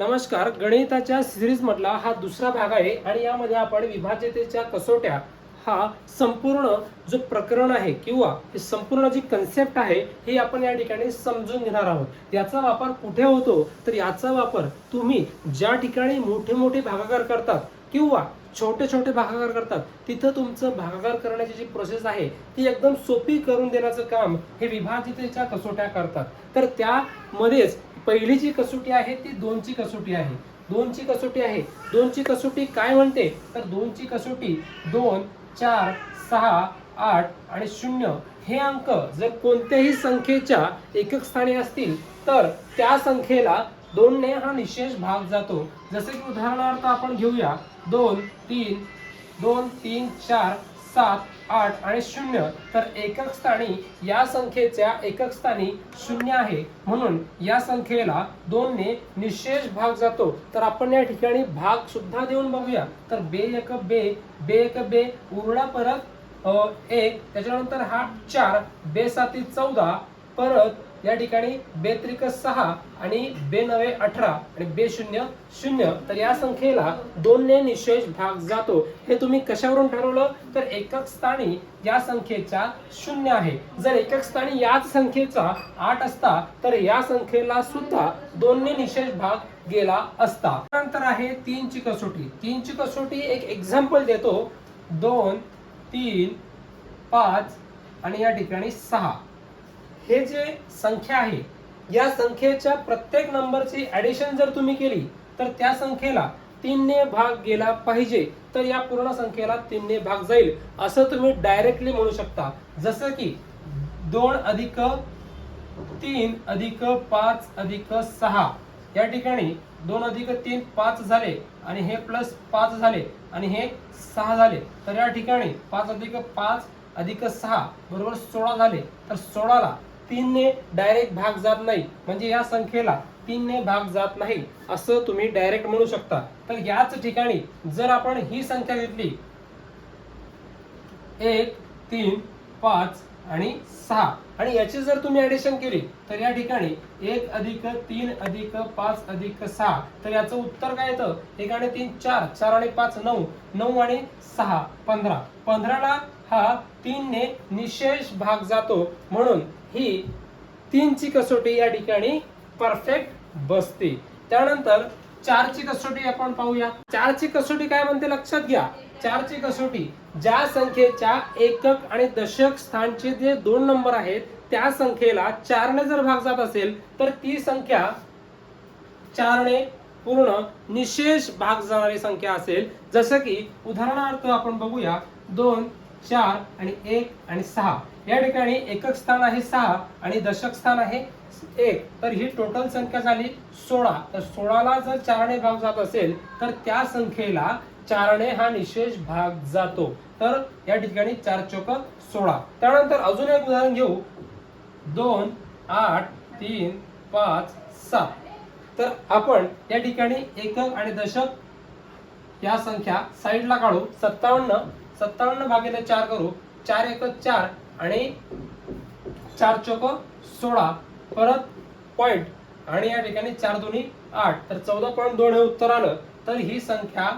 नमस्कार गणिताच्या सिरीज मधला हा दुसरा भाग आहे आणि यामध्ये आपण विभाज्यतेच्या कसोट्या हा संपूर्ण जो प्रकरण आहे किंवा संपूर्ण जी कन्सेप्ट आहे हे आपण या ठिकाणी समजून घेणार आहोत. याचा वापर कुठे होतो? तर याचा वापर तुम्ही ज्या ठिकाणी मोठे मोठे भागाकार करतात किंवा छोटे छोटे भागाकार करतात तिथं तुमचं भागाकार करण्याची जी प्रोसेस आहे ती एकदम सोपी करून देण्याचं काम हे विभाजितेच्या कसोट्या करतात. तर त्यामध्येच पहिली जी कसोटी आहे ती दोनची कसोटी आहे. दोनची कसोटी आहे. दोनची कसोटी काय म्हणते? तर दोनची कसोटी दोन चार सहा आठ आणि शून्य हे अंक जर कोणत्याही संख्येच्या एकक स्थानी असतील तर त्या संख्येला दोनने हा निशेष भाग जातो. जसे की उदाहरणार्थ आपण घेऊया. दोन तीन दोन तीन चार सात आठ आणि शून्य तर एकक स्थानी या संख्येच्या एकक स्थानी शून्य आहे. म्हणून या संख्येला दोनने निशेष भाग जातो. तर आपण या ठिकाणी भाग सुद्धा देऊन बघूया. तर बे एक बे बे एक बे उरडा परत एक त्याच्यानंतर हा चार बे साती चौदा परत या ठिकाणी बे त्रिक सहा आणि बे नवे अठरा आणि बे शून्य शून्य. तर या संख्येला दोनने निशेष भाग जातो. हे तुम्ही कशावरून ठरवलं? तर एकक स्थानी या संख्येचा शून्य आहे. जर एकक स्थानी याच संख्येचा आठ असता तर या संख्येला सुद्धा दोनने निशेष भाग गेला असता. नंतर आहे तीनची कसोटी तीनची कसोटी एक एक्झाम्पल देतो. दोन तीन पाच आणि या ठिकाणी सहा. हे जे संख्या आहे या संख्येच्या प्रत्येक नंबरची ॲडिशन जर तुम्ही केली तर त्या संख्येला तीनने भाग गेला पाहिजे तर या पूर्ण संख्येला तीनने भाग जाईल. असं तुम्ही डायरेक्टली म्हणू शकता. जसं की दोन अधिक तीन अधिक पाच अधिक सहा. या ठिकाणी दोन अधिक तीन पाच झाले आणि हे प्लस पाच झाले आणि हे सहा झाले. तर या ठिकाणी पाच अधिक पाच अधिक सहा बरोबर सोळा झाले. तर सोळाला तीनने डायरेक्ट भाग जात नाही. म्हणजे या संख्येला तीनने भाग जात नाही असं तुम्ही डायरेक्ट म्हणू शकता. तर याच ठिकाणी जर आपण ही संख्या घेतली एक तीन पाच आणि सहा. आणि याची जर तुम्ही ऍडिशन केली तर या ठिकाणी एक अधिक तीन अधिक पाच अधिक सहा. तर याचं उत्तर काय येतं? एक आणि तीन चार. चार आणि पाच नऊ. नऊ आणि सहा पंधरा. पंधराला हा तीनने निशेष भाग जातो. म्हणून ही तीनची कसोटी या ठिकाणी परफेक्ट बसते. त्यानंतर चारची कसोटी आपण पाहूया. चारची कसोटी काय म्हणते लक्षात घ्या. चारची कसोटी ज्या संख्येच्या एकक आणि दशक स्थानचे जे दोन नंबर आहेत त्या संख्येला चारने जर भाग जात असेल तर ती संख्या चारने पूर्ण निशेष भाग जाणारी संख्या असेल. जसं की उदाहरणार्थ आपण बघूया दोन चार आणि एक आणि सहा. या ठिकाणी एकक स्थान आहे सहा आणि दशक स्थान आहे एक. तर ही टोटल संख्या झाली सोळा. तर सोळाला जर चारणे भाग जात असेल तर त्या संख्येला चारणे हा निशेष भाग जातो. तर या ठिकाणी चार चौक सोळा. त्यानंतर अजून एक उदाहरण घेऊ. दोन आठ तीन पाच सात. तर आपण या ठिकाणी एकक आणि दशक या संख्या साईडला काढू. सत्तावन्न. सत्तावन्न भागिले चार करू. चार एक चार. आणि चार चौक सोळा परत पॉईंट आणि या ठिकाणी चार दोन्ही आठ. तर चौदा पॉईंट दोन हे उत्तर आलं तर ही संख्या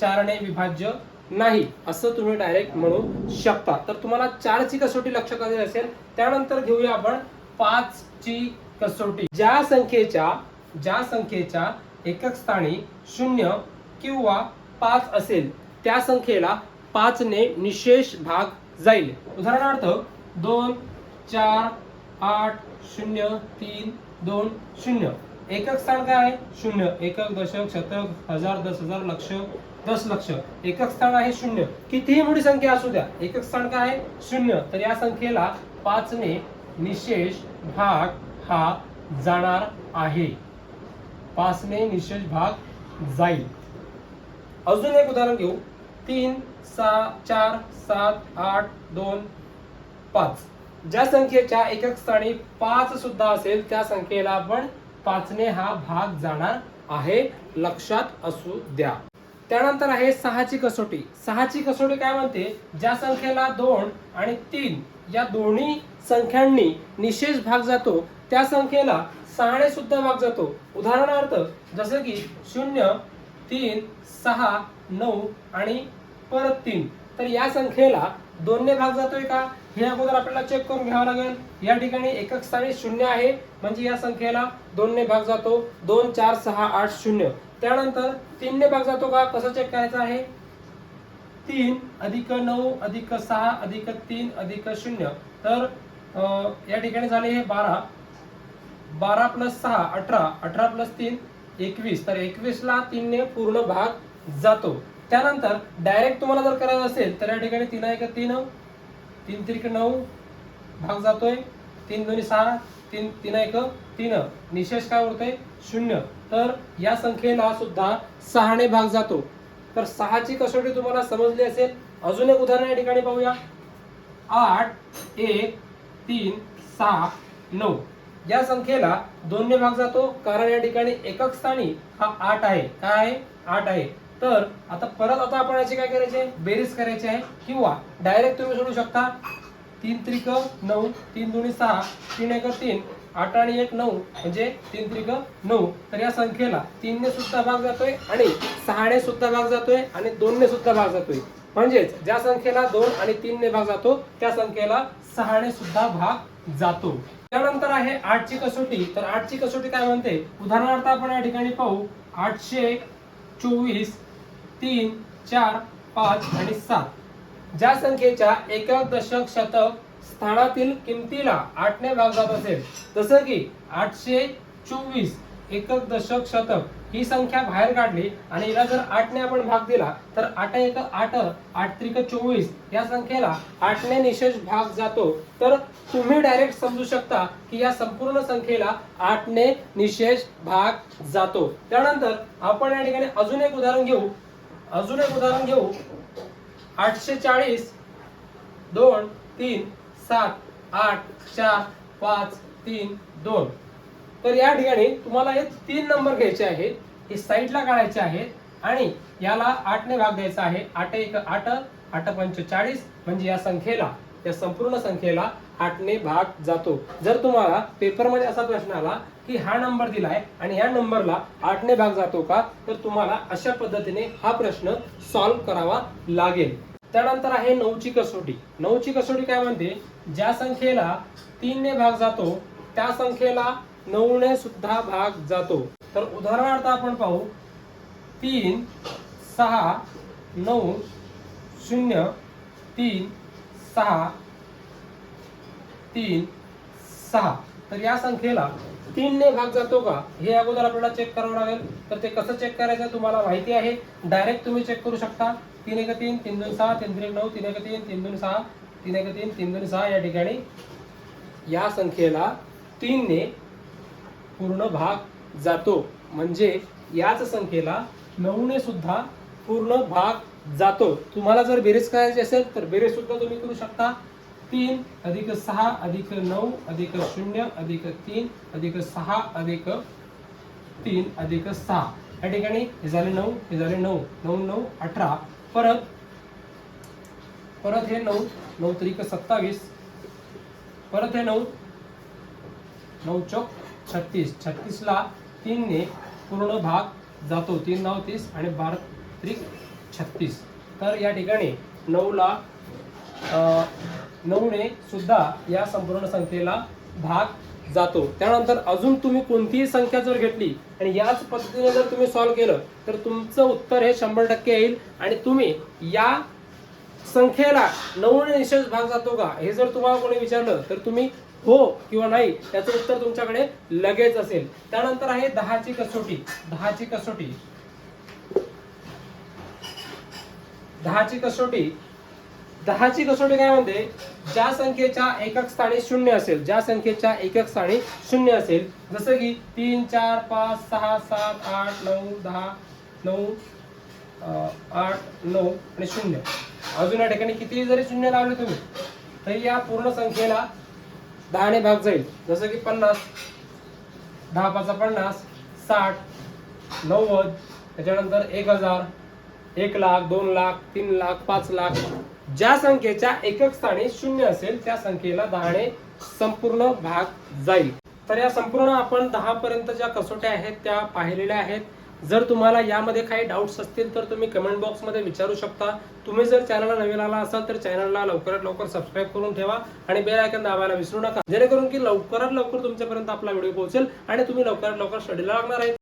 चारने विभाज्य नाही. असं तुम्ही डायरेक्ट म्हणू शकता. तर तुम्हाला चारची कसोटी लक्ष करायची असेल त्यानंतर घेऊया आपण पाच ची कसोटी. ज्या संख्येच्या ज्या संख्येच्या एकक स्थानी शून्य किंवा पाच असेल त्या संख्येला पाचने निशेष भाग जाईल. उदाहरणार्थ दोन चार आठ शून्य तीन दोन शून्य. एकक स्थान काय आहे? शून्य. एकक दशक शतक हजार दस हजार लक्ष दस लक्ष. एकक स्थान आहे शून्य. कितीही मोठी संख्या असू द्या एकक स्थान काय आहे? शून्य. तर या संख्येला पाचने निशेष भाग हा जाणार आहे. पाचने निशेष भाग जाईल. अजून एक उदाहरण घेऊ. तीन सहा चार सात आठ दोन पाच. ज्या संख्येच्या एकक स्थानी पाच सुद्धा असेल त्या संख्येला आपण पाचने हा भाग जाणार आहे. लक्षात असू द्या. त्यानंतर आहे सहाची कसोटी. सहाची कसोटी काय म्हणते? ज्या संख्येला दोन आणि तीन या दोन्ही संख्यांनी निशेष भाग जातो त्या संख्येला सहाने सुद्धा भाग जातो. उदाहरणार्थ जसं की शून्य तीन सहा नऊ आणि परत तीन. तर या संख्येला दोनने भाग जातोय का? हे अगोदर आपल्याला चेक करून घ्यावं लागेल. या ठिकाणी एकक स्थानी शून्य आहे. म्हणजे या संख्येला दोनने भाग जातो. दोन चार सहा आठ शून्य. त्यानंतर तीनने भाग जातो का? कसं चेक करायचं आहे? तीन अधिक नऊ अधिक सहा अधिक तीन अधिक शून्य. तर या ठिकाणी झाले हे बारा. बारा प्लस सहा अठरा. अठरा प्लस तीन एकवीस. तर एकवीसला तीनने पूर्ण भाग जातो. त्यानंतर डायरेक्ट तुम्हाला जर करायचं असेल तर या ठिकाणी तीन एक तीन तीन त्रिक नऊ भाग जातोय. तीन दोन्ही सहा तीन तीन एक तीन. निशेष काय उरतोय? शून्य. तर या संख्येला सुद्धा सहाने भाग जातो. तर सहाची कसोटी तुम्हाला समजली असेल अजून एक उदाहरण या ठिकाणी पाहूया. आठ एक तीन सहा नऊ. या संख्येला दोनने भाग जातो कारण या ठिकाणी एकक स्थानी हा आठ आहे. काय आहे? आठ आहे. तर आता परत आता आपण याची काय करायचे? बेरीज करायची आहे. किंवा डायरेक्ट तुम्ही सोडू शकता. तीन त्रिक नऊ तीन दोन्ही सहा तीन एक तीन आठ आणि एक नऊ म्हणजे तीन त्रिक नऊ. तर या संख्येला तीनने सुद्धा भाग जातोय आणि सहाने सुद्धा भाग जातोय आणि दोनने सुद्धा भाग जातोय. म्हणजेच ज्या संख्येला दोन आणि तीनने भाग जातो त्या संख्येला सहाने सुद्धा भाग जातो. त्यानंतर आहे आठची कसोटी. तर आठची कसोटी काय म्हणते? उदाहरणार्थ आपण या ठिकाणी पाहू. आठशे चोवीस तीन चार पाच आणि सात. ज्या संख्येच्या एका दशक शतक स्थानातील किमतीला आठने भाग जात असेल जसं की आठशे चोवीस एकक दशक शतक ही संख्या बाहेर काढली आणि हिला जर आठने आपण भाग दिला तर आठ एक आठ आठ त्रिक चोवीस या संख्येला आठने निशेष भाग जातो. तर तुम्ही डायरेक्ट समजू शकता की या संपूर्ण संख्येला आठने निशेष भाग जातो. त्यानंतर आपण या ठिकाणी अजून एक उदाहरण घेऊ. अजून एक उदाहरण घेऊ. आठशे चाळीस दोन तीन सात आठ चार पाच तीन दोन. तर या ठिकाणी तुम्हाला हे तीन नंबर घ्यायचे आहेत हे साईडला काढायचे आहेत आणि याला आठने भाग द्यायचा आहे. आठ एक आठ आठ पंचेचाळीस म्हणजे या संख्येला. या संपूर्ण संख्येला आठने भाग जातो. जर तुम्हाला पेपरमध्ये असा प्रश्न आला की हा नंबर दिलाय आणि या नंबरला आठने भाग जातो का तर तुम्हाला अशा पद्धतीने हा प्रश्न सॉल्व्ह करावा लागेल. त्यानंतर आहे नऊची कसोटी. नऊची कसोटी काय म्हणते? ज्या संख्येला तीनने भाग जातो त्या संख्येला नऊने सुद्धा भाग जातो. तर उदाहरणार्थ आपण पाहू. तीन सहा नऊ शून्य तीन सहा तीन सहा. तर या संख्येला तीनने भाग जातो का? हे अगोदर आपल्याला चेक करावं लागेल. तर ते कसं चेक करायचं तुम्हाला माहिती आहे. डायरेक्ट तुम्ही चेक करू शकता. तीन एक तीन तीन दोन सहा तीन तीन नऊ तीन एक तीन तीन दोन सहा तीन एक तीन तीन दोन सहा या ठिकाणी या संख्येला तीनने पूर्ण भाग जातो. म्हणजे याच संख्येला नऊने सुद्धा पूर्ण भाग जातो. तुम्हाला जर बेरीज करायची असेल तर बेरीज सुद्धा तुम्ही करू शकता. तीन अधिक सहा अधिक नऊ अधिक शून्य अधिक तीन अधिक सहा अधिक तीन अधिक सहा. या ठिकाणी हे झाले नऊ हे झाले नऊ नऊ नऊ अठरा. परत परत हे नऊ नऊ त्रिक सत्तावीस. परत हे नऊ नऊ चौक छत्तीस. छत्तीसला तीनने पूर्ण भाग जातो. तीन नऊ तीस आणि बारा त्रिक छत्तीस. तर या ठिकाणी नऊला नऊने सुद्धा या संपूर्ण संख्येला भाग जातो. त्यानंतर अजून तुम्ही कोणतीही संख्या जर घेतली आणि याच पद्धतीने जर तुम्ही सॉल्व्ह केलं तर तुमचं उत्तर हे शंभर टक्के येईल आणि तुम्ही या संख्येला नऊने निशेष भाग जातो का हे जर तुम्हाला कोणी विचारलं तर तुम्ही हो किंवा नाही त्याचं उत्तर तुमच्याकडे लगेच असेल. त्यानंतर आहे दहाची कसोटी. दहाची कसोटी. दहाची कसोटी. दहाची कसोटी काय म्हणते? ज्या संख्येच्या एकक स्थानी शून्य असेल ज्या संख्येच्या एकक स्थानी शून्य असेल जसं की तीन चार पाच सहा सात आठ नऊ दहा नऊ आठ नऊ आणि शून्य. अजून या ठिकाणी किती जरी शून्य लावले तुम्ही तरी या पूर्ण संख्येला दहाने भाग जाईल. जसं की पन्नास दहा पाचा पन्नास साठ नव्वद त्याच्यानंतर एक हजार एक लाख दोन लाख तीन लाख पाच लाख. ज्या संख्येच्या एकक स्थानी शून्य असेल त्या संख्येला दहाने संपूर्ण भाग जाईल. तर या संपूर्ण आपण दहा पर्यंत ज्या कसोट्या आहेत त्या पाहिलेल्या आहेत. जर तुम्हाला यामध्ये काही डाऊट्स असतील तर तुम्ही कमेंट बॉक्समध्ये विचारू शकता. तुम्ही जर चॅनलला नवीन आला असाल तर चॅनलला लवकरात लवकर सबस्क्राईब करून ठेवा आणि बेल आयकन दाबायला विसरू नका. जेणेकरून की लवकरात लवकर तुमच्यापर्यंत आपला व्हिडिओ पोहोचेल आणि तुम्ही लवकरात लवकर स्टडीला लागणार आहे